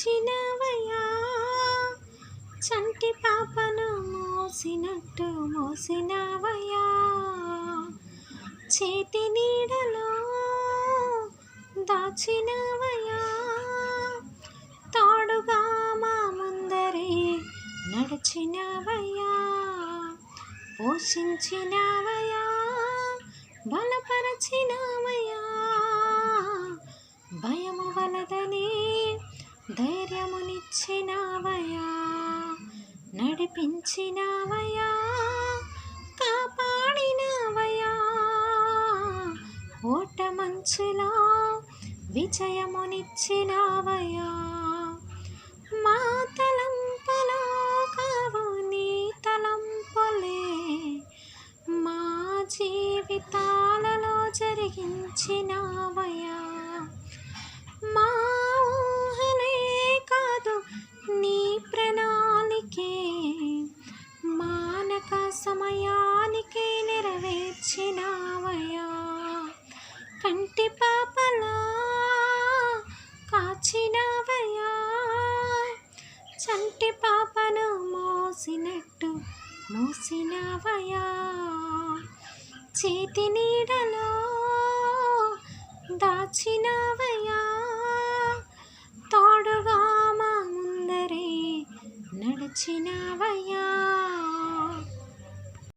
వచ్చినవయ్యా చంటి పాపను మోసినట్టు మోసినవయ్యా. చేతి నీడలో దాచినవయ్యా. తాడుగా మా ముందరే నడిచినవయ్యా. పోషించినవయ్యా బలపరచినవయ్యా. భయము వలదని ధైర్యమునిచ్చినవయా? నడిపించినవయా? కాపాడినవయా? ఓట మంచులా విజయమునిచ్చినవయా? మా తలంపలో కావు నీ తలంపలే. మా జీవితాలలో జరిగించినవయా సమయానికే నెరవేర్చినావయా కంటి పాపలా కాచినవయా చంటి పాపను మోసినట్టు మోసినవయా చేతి నీడలో దాచినవయా తోడుగా మా ముందరే నడిచినావయ్యా.